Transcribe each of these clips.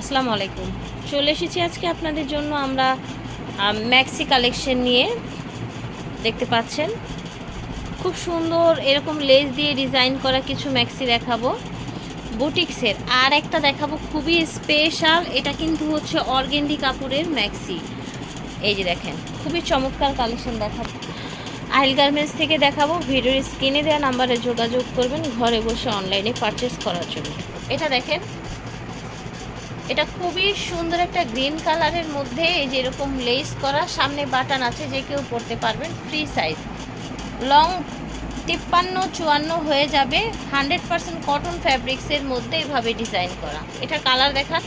আসসালামু আলাইকুম। চলে এসেছি আজকে আপনাদের জন্য আমরা ম্যাক্সি কালেকশন নিয়ে। দেখতে পাচ্ছেন, খুব সুন্দর এরকম লেস দিয়ে ডিজাইন করা কিছু ম্যাক্সি দেখাবো। বুটিক্সের আর একটা দেখাবো, খুবই স্পেশাল এটা কিন্তু হচ্ছে অর্গেন্ডি কাপড়ের ম্যাক্সি এই যে দেখেন, খুবই চমৎকার কালেকশন দেখাবো। আইল গার্মেন্টস থেকে দেখাবো, ভিডিওর স্ক্রিনে দেওয়া নাম্বারে যোগাযোগ করবেন, ঘরে বসে অনলাইনে পারচেস করার জন্য। এটা দেখেন এটা খুবই সুন্দর একটা গ্রিন কালারের মধ্যে এই যে এরকম লেস করা, সামনে বাটন আছে যে কেউ পরতে পারবেন ফ্রি সাইজ লং তিপ্পান্ন, চুয়ান্ন হয়ে যাবে হান্ড্রেড পার্সেন্ট কটন ফ্যাব্রিক্সের মধ্যে এভাবে ডিজাইন করা। এটা কালার দেখা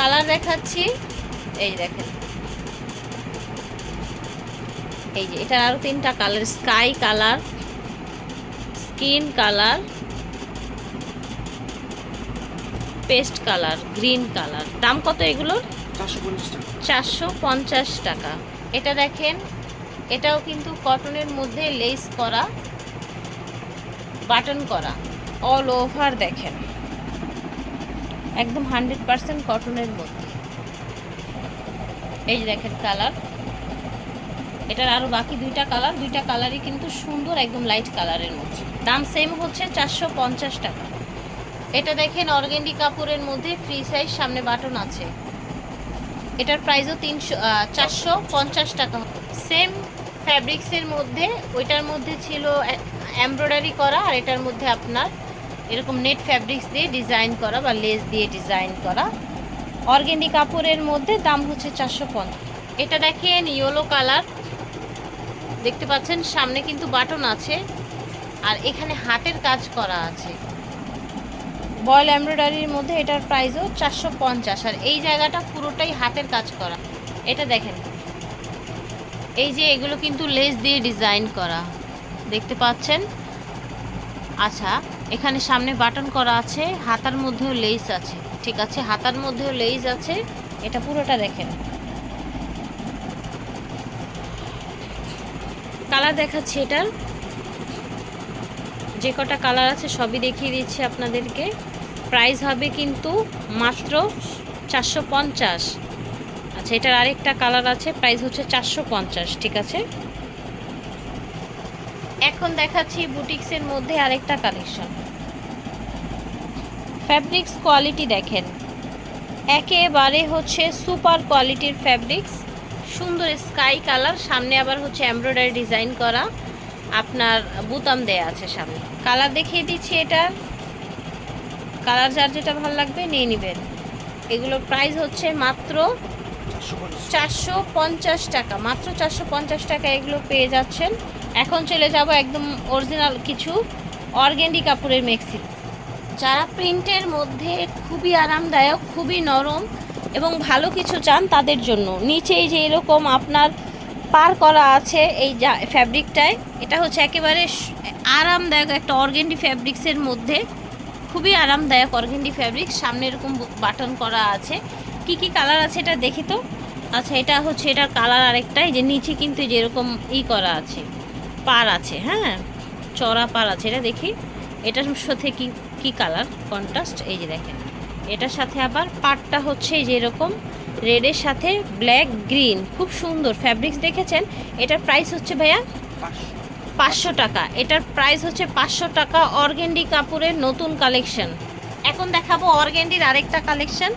কালার দেখাচ্ছি। এই দেখেন। এই যে এটা আরও তিনটা colour sky colour skin colour paste colour green colour. দাম কত এগুলোর? চারশো পঞ্চাশ টাকা। এটা দেখেন এটাও কিন্তু কটনের মধ্যে লেস করা বাটন করা। অল ওভার দেখেন। একদম হান্ড্রেড পার্সেন্ট কটনের মধ্যে। এই যে দেখেন কালার। এটার আরও বাকি দুইটা কালার দুইটা কালারই কিন্তু সুন্দর একদম লাইট কালারের মধ্যে। দাম সেম হচ্ছে চারশো পঞ্চাশ টাকা। এটা দেখেন অর্গেন্ডি কাপড়ের মধ্যে ফ্রি সাইজ সামনে বাটন আছে। এটার প্রাইসও তিনশো চারশো পঞ্চাশ টাকা। সেম ফ্যাব্রিক্সের মধ্যে, ওইটার মধ্যে ছিল এমব্রয়ডারি করা আর এটার মধ্যে আপনার এরকম নেট ফ্যাব্রিক্স দিয়ে ডিজাইন করা বা লেস দিয়ে ডিজাইন করা। অর্গেন্ডি কাপড়ের মধ্যে দাম হচ্ছে চারশো পঞ্চাশ। এটা দেখেন ইয়েলো কালার দেখতে পাচ্ছেন, সামনে কিন্তু বাটন আছে। আর এখানে হাতের কাজ করা আছে। বয়েল এমব্রয়ডারির মধ্যে এটার প্রাইসও চারশো পঞ্চাশ। আর এই জায়গাটা পুরোটাই হাতের কাজ করা। এটা দেখেন। এই যে এগুলো কিন্তু লেস দিয়ে ডিজাইন করা। দেখতে পাচ্ছেন? আচ্ছা এখানে সামনে বাটন করা আছে, হাতার মধ্যেও লেস আছে। ঠিক আছে, হাতার মধ্যেও লেস আছে। এটা পুরোটা দেখেন। কালার দেখাচ্ছি এটার। যে কটা কালার আছে সবই দেখিয়ে দিচ্ছি আপনাদেরকে। প্রাইস হবে কিন্তু মাত্র চারশো পঞ্চাশ। আচ্ছা এটার আরেকটা কালার আছে, প্রাইস হচ্ছে চারশো পঞ্চাশ, ঠিক আছে? এখন দেখাচ্ছি বুটিক্সের মধ্যে আরেকটা কালেকশন। ফ্যাব্রিক্স কোয়ালিটি দেখেন, একেবারে হচ্ছে সুপার কোয়ালিটির ফ্যাব্রিক্স, সুন্দর স্কাই কালার, সামনে আবার হচ্ছে এমব্রয়ডারি ডিজাইন করা, আপনার বুতাম দেয়া আছে সামনে। কালার দেখিয়ে দিচ্ছি এটার কালার যার যেটা ভালো লাগবে নিয়ে নেবেন। এগুলোর প্রাইস হচ্ছে মাত্র চারশো পঞ্চাশ টাকা। মাত্র চারশো পঞ্চাশ টাকা এগুলো পেয়ে যাচ্ছেন। এখন চলে যাব একদম অরিজিনাল কিছু অর্গেন্ডি কাপড়ের মেক্সি যারা প্রিন্টের মধ্যে খুবই আরামদায়ক, খুবই নরম এবং ভালো কিছু চান তাদের জন্য। নিচেই যে এরকম আপনার পার করা আছে এই ফ্যাব্রিকটায় এটা হচ্ছে একেবারে আরামদায়ক একটা অর্গেন্ডি ফ্যাব্রিক্সের মধ্যে। খুবই আরামদায়ক অর্গেন্ডি ফ্যাব্রিক। সামনে এরকম বাটন করা আছে। কি কি কালার আছে এটা দেখি তো? আচ্ছা এটা হচ্ছে, এটার কালার আরেকটা, এই যে নিচে কিন্তু এই যে এরকম ই করা আছে। পার আছে হ্যাঁ? চড়া পার আছে, এটা দেখি। এটার সাথে কি কি কালার? কন্ট্রাস্ট, এই যে দেখেন। এটার সাথে আবার পাটটা হচ্ছে এই যে এরকম রেডের সাথে ব্ল্যাক গ্রিন। খুব সুন্দর। ফ্যাব্রিক্স দেখেছেন? এটার প্রাইস হচ্ছে ভাইয়া? পাঁচশো। পাঁচশো টাকা। এটার প্রাইস হচ্ছে পাঁচশো টাকা অর্গেন্ডি কাপুরের নতুন কালেকশন এখন দেখাবো অর্গেন্ডির আরেকটা কালেকশন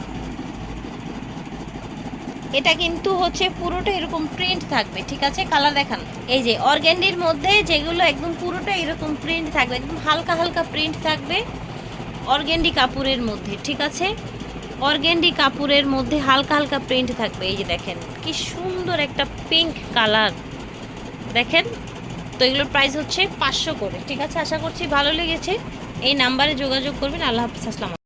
এটা কিন্তু হচ্ছে পুরোটা এরকম প্রিন্ট থাকবে, ঠিক আছে? কালার দেখান। এই যে অর্গেন্ডির মধ্যে যেগুলো একদম পুরোটা এরকম প্রিন্ট থাকবে, একদম হালকা হালকা প্রিন্ট থাকবে অর্গেন্ডি কাপুরের মধ্যে, ঠিক আছে? অর্গেন্ডি কাপুরের মধ্যে হালকা হালকা প্রিন্ট থাকবে। এই যে দেখেন, কি সুন্দর একটা পিঙ্ক কালার দেখেন তো এগুলোর প্রাইস হচ্ছে পাঁচশো করে, ঠিক আছে? আশা করছি ভালো লেগেছে। এই নাম্বারে যোগাযোগ করবেন। আল্লাহ হাফিজ, আসসালাম